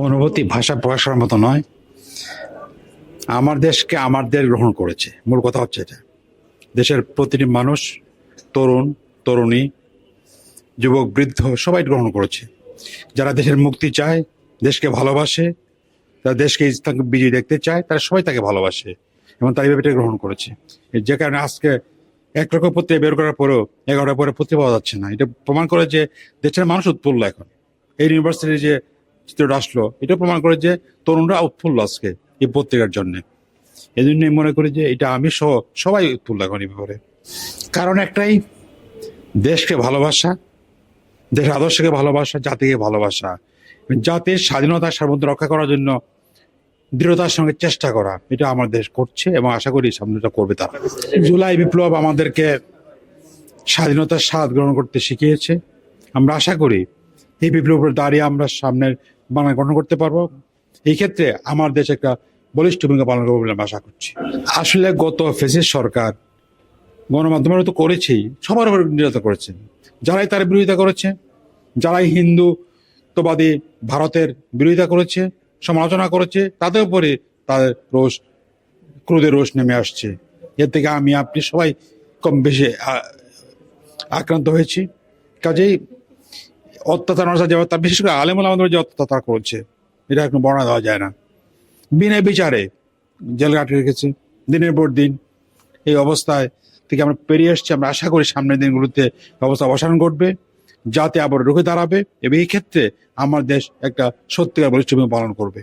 অনুভূতি ভাষা প্রকাশ করার মতো নয়। আমার দেশকে আমার দেশ গ্রহণ করেছে। মূল কথা হচ্ছে এটা। দেশের প্রতিটি মানুষ, তরুণ, তরুণী, যুবক, বৃদ্ধ সবাই গ্রহণ করেছে। যারা দেশের মুক্তি চায়, দেশকে ভালোবাসে, তারা দেশকে ইসলামকে বিজয়ী দেখতে চায়, তারা সবাই তাকে ভালোবাসে এবং তারা এটা গ্রহণ করেছে। যে কারণে আজকে এক রকম পত্রিকা বের করার পরেও এগারোটা পরে পত্রিকা পাওয়া যাচ্ছে না। এটা প্রমাণ করে যে দেশের মানুষ উৎফুল্ল এখন। এই ইউনিভার্সিটির যে চিত্রটা আসলো এটা প্রমাণ করে যে তরুণরা উৎফুল্ল আজকে এই পত্রিকার জন্য। এই জন্যই মনে করি যে এটা আমি সহ সবাই উৎফুল্ল এখন এই ব্যাপারে। কারণ একটাই, দেশকে ভালোবাসা, দেশের আদর্শকে ভালোবাসা, জাতিকে ভালোবাসা। জাতির স্বাধীনতা সার্বভৌমত্ব রক্ষা করার জন্য দৃঢ়তার সঙ্গে চেষ্টা করা, এটা আমার দেশ করছে এবং আশা করি সামনেটা করবে তারা। জুলাই বিপ্লব আমাদেরকে স্বাধীনতার স্বাদ গ্রহণ করতে শিখিয়েছে। আমরা আশা করি এই বিপ্লবের দাঁড়িয়ে আমরা সামনের বাংলা গঠন করতে পারব। এই ক্ষেত্রে আমার দেশ একটা বলিষ্ঠ ভূমিকা পালন করবে বলে আশা করছি। আসলে গত ফেসিস সরকার গণমাধ্যমের তো করেছেই, সবার উপর নিরতা করেছে যারাই তার বিরোধিতা করেছে, যারাই হিন্দুত্ববাদী ভারতের বিরোধিতা করেছে, সমালোচনা করেছে, তাদের উপরে তাদের রোষ, ক্রোধের রোষ নেমে আসছে। এর থেকে আমি, আপনি সবাই কম বেশি আক্রান্ত হয়েছি। কাজেই অত্যাচার অনুসার যাবে তার বিশেষ করে আলেমুল আমাদের যে অত্যাচার করছে, এটা এখন বর্ণনা দেওয়া যায় না। বিনা বিচারে জেল কাটে রেখেছে। দিনের পর দিন এই অবস্থায় থেকে আমরা পেরিয়ে এসছি। আমরা আশা করি সামনের দিনগুলোতে অবস্থা অবসান ঘটবে। যাতে আবার রুখে দাঁড়াবে এবং এই ক্ষেত্রে আমার দেশ একটা সত্যিকার বলিষ্ঠ পালন করবে।